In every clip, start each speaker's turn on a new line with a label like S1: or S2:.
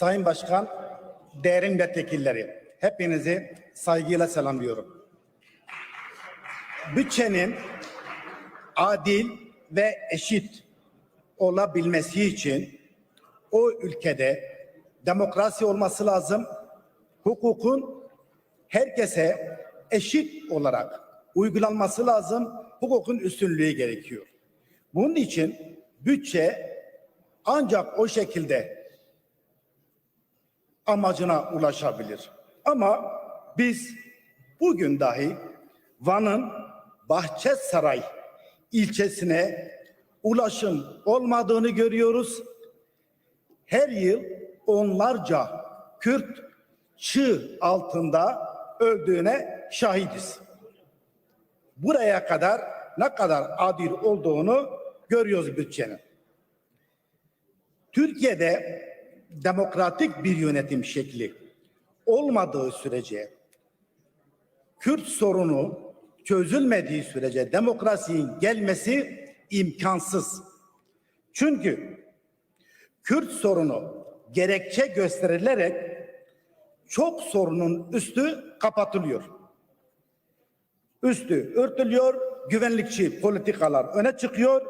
S1: Sayın Başkan, değerli milletvekilleri, hepinizi saygıyla selamlıyorum. Bütçenin adil ve eşit olabilmesi için o ülkede demokrasi olması lazım. Hukukun herkese eşit olarak uygulanması lazım. Hukukun üstünlüğü gerekiyor. Bunun için bütçe ancak o şekilde amacına ulaşabilir. Ama biz bugün dahi Van'ın Bahçesaray ilçesine ulaşım olmadığını görüyoruz. Her yıl onlarca Kürt çığ altında öldüğüne şahidiz. Buraya kadar ne kadar adil olduğunu görüyoruz bütçenin. Türkiye'de demokratik bir yönetim şekli olmadığı sürece Kürt sorunu çözülmediği sürece demokrasinin gelmesi imkansız. Çünkü Kürt sorunu gerekçe gösterilerek çok sorunun üstü kapatılıyor. Üstü örtülüyor, güvenlikçi politikalar öne çıkıyor.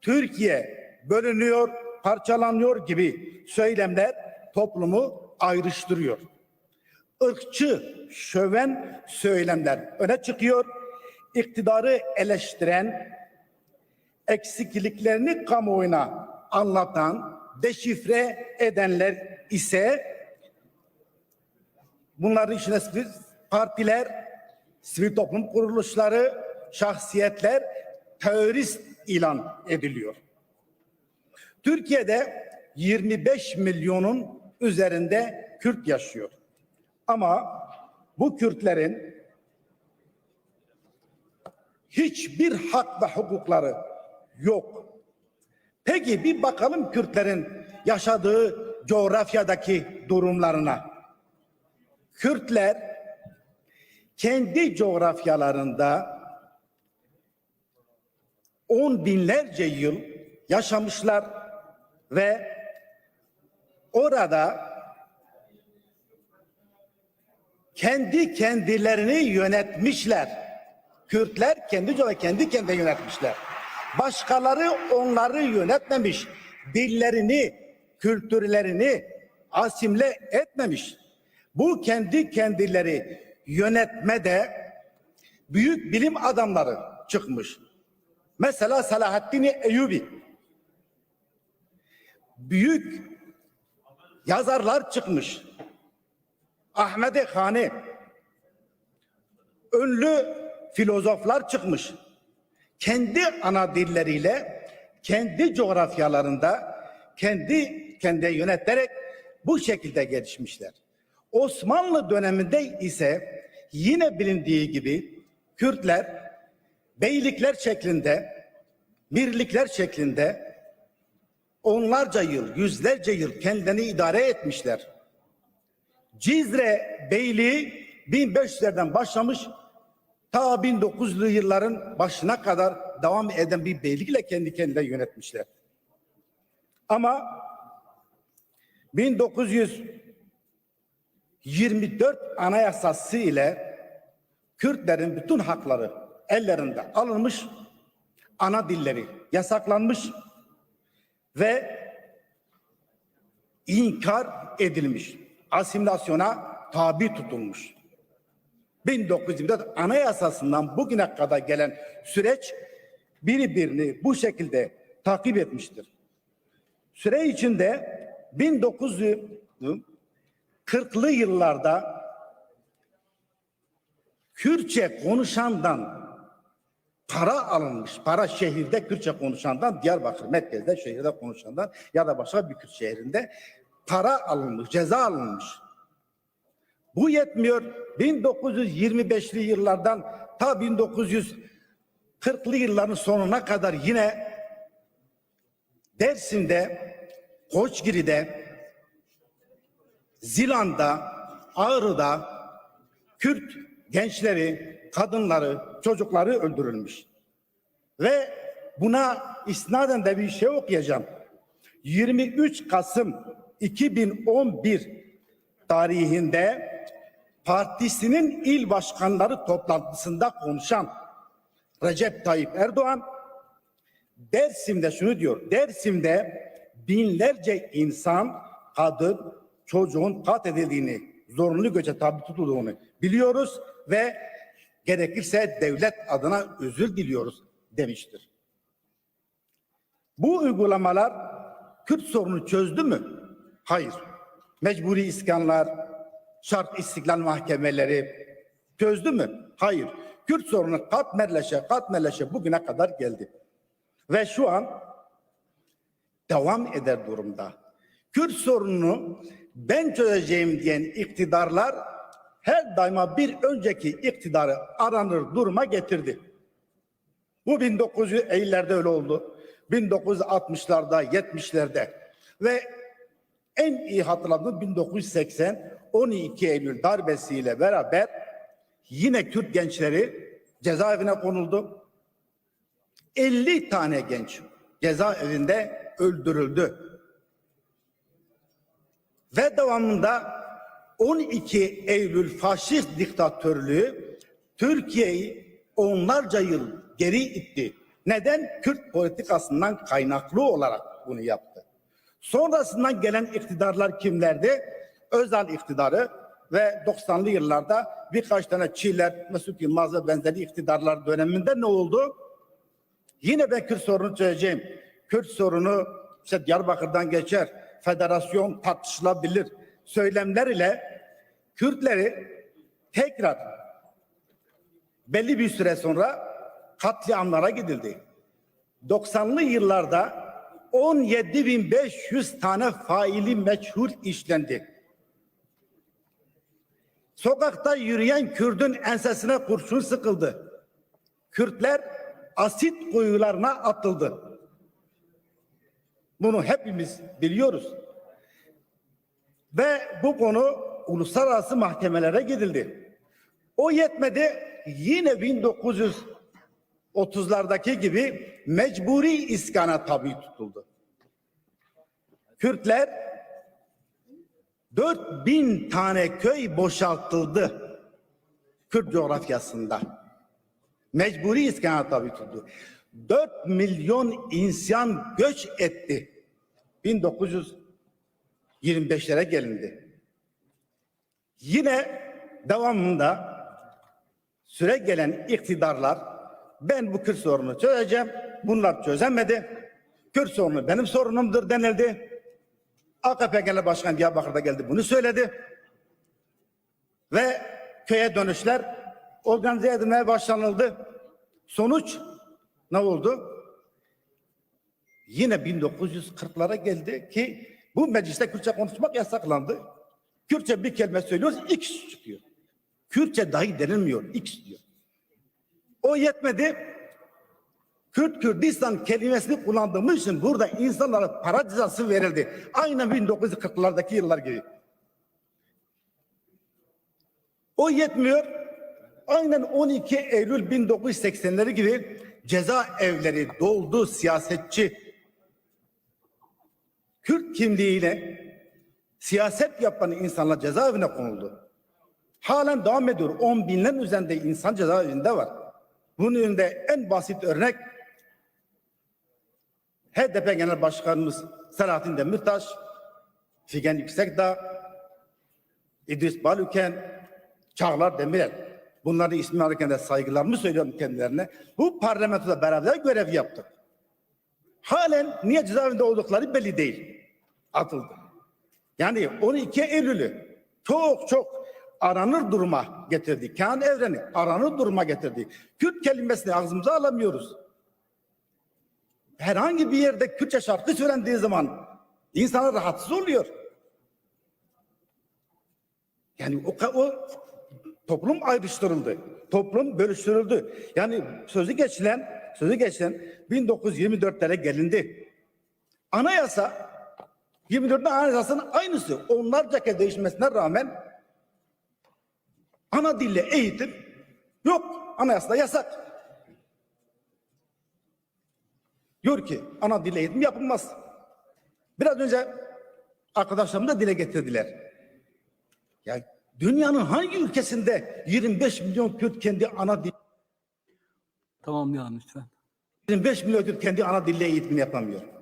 S1: Türkiye bölünüyor, parçalanıyor gibi söylemler toplumu ayrıştırıyor. Irkçı, şöven söylemler öne çıkıyor. İktidarı eleştiren, eksikliklerini kamuoyuna anlatan, deşifre edenler ise bunların içine sivil partiler, sivil toplum kuruluşları, şahsiyetler terörist ilan ediliyor. Türkiye'de 25 milyonun üzerinde Kürt yaşıyor. Ama bu Kürtlerin hiçbir hak ve hukukları yok. Peki bir bakalım Kürtlerin yaşadığı coğrafyadaki durumlarına. Kürtler kendi coğrafyalarında on binlerce yıl yaşamışlar ve orada kendi kendilerini yönetmişler. Kürtler kendi kendi kendine yönetmişler. Başkaları onları yönetmemiş. Dillerini, kültürlerini asimle etmemiş. Bu kendi kendileri yönetmede büyük bilim adamları çıkmış. Mesela Selahaddin Eyyubi. Büyük yazarlar çıkmış. Ahmet Hane. Ünlü filozoflar çıkmış. Kendi ana dilleriyle kendi coğrafyalarında kendi kendi yöneterek bu şekilde gelişmişler. Osmanlı döneminde ise yine bilindiği gibi Kürtler beylikler şeklinde, birlikler şeklinde onlarca yıl, yüzlerce yıl kendilerini idare etmişler. Cizre Beyliği 1500'lerden başlamış ta 1900'lü yılların başına kadar devam eden bir beylikle kendi kendine yönetmişler. Ama 1924 anayasası ile Kürtlerin bütün hakları ellerinde alınmış, ana dilleri yasaklanmış ve inkar edilmiş, asimilasyona tabi tutulmuş. 1924 anayasasından bugüne kadar gelen süreç birbirini bu şekilde takip etmiştir. Süre içinde 1940'lı yıllarda Kürtçe konuşandan para alınmış. Para şehirde Kürtçe konuşandan Diyarbakır merkezde şehirde konuşandan ya da başka bir Kürt şehrinde para alınmış, ceza alınmış. Bu yetmiyor. 1925'li yıllardan ta 1940'lı yılların sonuna kadar yine Dersim'de, Koçgiri'de, Zilan'da, Ağrı'da Kürt gençleri, kadınları, çocukları öldürülmüş. Ve buna isnaden de bir şey okuyacağım. 23 Kasım 2011 tarihinde partisinin il başkanları toplantısında konuşan Recep Tayyip Erdoğan Dersim'de şunu diyor. Dersim'de binlerce insan, kadın, çocuğun katledildiğini, zorunlu göçe tabi tutulduğunu biliyoruz ve gerekirse devlet adına özür diliyoruz demiştir. Bu uygulamalar Kürt sorunu çözdü mü? Hayır. Mecburi iskanlar, şart istiklal mahkemeleri çözdü mü? Hayır. Kürt sorunu katmerleşe katmerleşe bugüne kadar geldi. Ve şu an devam eder durumda. Kürt sorununu ben çözeceğim diyen iktidarlar her daima bir önceki iktidarı aranır duruma getirdi. Bu 1950'lerde öyle oldu. 1960'larda, 70'lerde ve en iyi hatırladığım 1980 12 Eylül darbesiyle beraber yine Kürt gençleri cezaevine konuldu. 50 tane genç cezaevinde öldürüldü. Ve devamında 12 Eylül faşist diktatörlüğü Türkiye'yi onlarca yıl geri itti. Neden? Kürt politikasından kaynaklı olarak bunu yaptı. Sonrasından gelen iktidarlar kimlerdi? Özal iktidarı ve 90'lı yıllarda birkaç tane Çiğler, Mesut Yılmaz ve benzeri iktidarlar döneminde ne oldu? Yine ben Kürt sorunu çözeceğim. Kürt sorunu işte Diyarbakır'dan geçer. Federasyon tartışılabilir. Söylemler ile Kürtleri tekrar belli bir süre sonra katliamlara gidildi. 90'lı yıllarda 17.500 tane faili meçhul işlendi. Sokakta yürüyen Kürdün ensesine kurşun sıkıldı. Kürtler asit kuyularına atıldı. Bunu hepimiz biliyoruz. Ve bu konu uluslararası mahkemelere gidildi. O yetmedi yine 1930'lardaki gibi mecburi iskana tabi tutuldu. Kürtler 4000 tane köy boşaltıldı Kürt coğrafyasında. Mecburi iskana tabi tutuldu. 4 milyon insan göç etti. 1925'lere gelindi. Yine devamında süre gelen iktidarlar ben bu Kürt sorunu çözeceğim. Bunlar çözemedi. Kürt sorunu benim sorunumdur denildi. AKP Genel Başkanı Diyarbakır'da geldi bunu söyledi. Ve köye dönüşler organize edilmeye başlanıldı. Sonuç ne oldu? Yine 1940'lara geldi ki bu mecliste Kürtçe konuşmak yasaklandı. Kürtçe bir kelime söylüyoruz, X çıkıyor. Kürtçe dahi denilmiyor, X diyor. O yetmedi. Kürt Kürdistan kelimesini kullandığımız için burada insanlara para cezası verildi. Aynen 1940'lardaki yıllar gibi. O yetmiyor. Aynen 12 Eylül 1980'leri gibi cezaevleri doldu siyasetçi. Kürt kimliğiyle siyaset yapan insanlar cezaevine konuldu. Halen devam ediyor. 10 binlerin üzerinde insan cezaevinde var. Bunun önünde en basit örnek HDP Genel Başkanımız Selahattin Demirtaş, Figen Yüksekdağ, İdris Balüken, Çağlar Demirel. Bunların ismi alırken de saygılarımı söylüyorum kendilerine. Bu parlamentoda beraber görev yaptık. Halen niye cezaevinde oldukları belli değil. Atıldı. Yani 12 Eylül'ü çok çok aranır duruma getirdi. Kenan evreni aranır duruma getirdi. Kürt kelimesini ağzımıza alamıyoruz. Herhangi bir yerde Kürtçe şarkı söylendiği zaman insanlar rahatsız oluyor. Yani o, o toplum ayrıştırıldı. Toplum bölüştürüldü. Yani sözü geçilen, sözü geçilen 1924'lere gelindi. Anayasa 24'te anayasasının aynısı. Onlarca kez değişmesine rağmen ana dille eğitim yok. Anayasada yasak. Diyor ki ana dille eğitim yapılmaz. Biraz önce arkadaşlarım da dile getirdiler. Ya dünyanın hangi ülkesinde 25 milyon Kürt kendi ana dil
S2: Tamamlayalım lütfen.
S1: 25 milyon Kürt kendi ana dille eğitimini yapamıyor.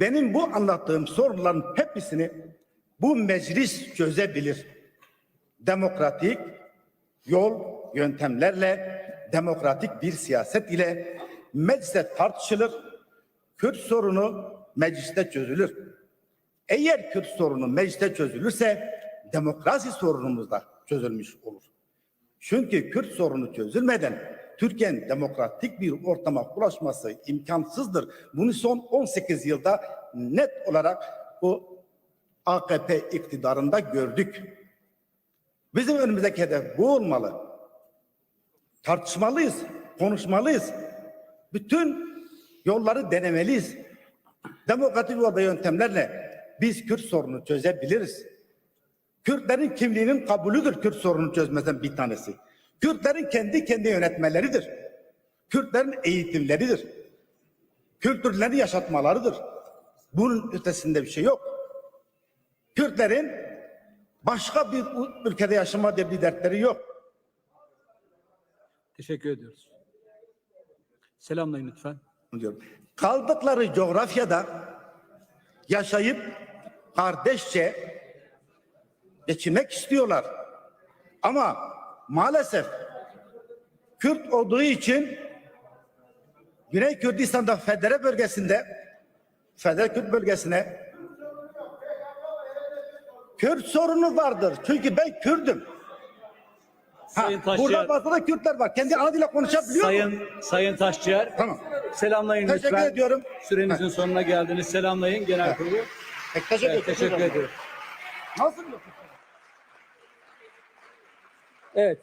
S1: Benim bu anlattığım soruların hepsini bu meclis çözebilir. Demokratik yol, yöntemlerle, demokratik bir siyaset ile mecliste tartışılır. Kürt sorunu mecliste çözülür. Eğer Kürt sorunu mecliste çözülürse demokrasi sorunumuz da çözülmüş olur. Çünkü Kürt sorunu çözülmeden Türkiye'nin demokratik bir ortama ulaşması imkansızdır. Bunu son 18 yılda net olarak bu AKP iktidarında gördük. Bizim önümüzdeki hedef bu olmalı. Tartışmalıyız, konuşmalıyız. Bütün yolları denemeliyiz. Demokratik yolda yöntemlerle biz Kürt sorunu çözebiliriz. Kürtlerin kimliğinin kabulüdür Kürt sorunu çözmeden bir tanesi. Kürtlerin kendi kendi yönetmeleridir. Kürtlerin eğitimleridir. Kültürlerini yaşatmalarıdır. Bunun ötesinde bir şey yok. Kürtlerin başka bir ülkede yaşama diye bir dertleri yok.
S2: Teşekkür ediyoruz. Selamlayın lütfen.
S1: diyorum. Kaldıkları coğrafyada yaşayıp kardeşçe geçinmek istiyorlar. Ama maalesef Kürt olduğu için Güney Kürdistan'da Federe bölgesinde Federe Kürt bölgesine Kürt sorunu vardır. Çünkü ben Kürdüm. Ha,
S2: Sayın
S1: burada
S2: Taşçıyer,
S1: fazla da Kürtler var. Kendi ana dile konuşabiliyor mu?
S2: Sayın Sayın Taşçıyer.
S1: Tamam.
S2: Selamlayın
S1: Teşekkür
S2: lütfen.
S1: ediyorum.
S2: Sürenizin sonuna geldiniz. Selamlayın genel kurulu.
S1: Teşekkür,
S2: Evet, teşekkür ediyorum.
S1: Nasıl?
S2: Evet.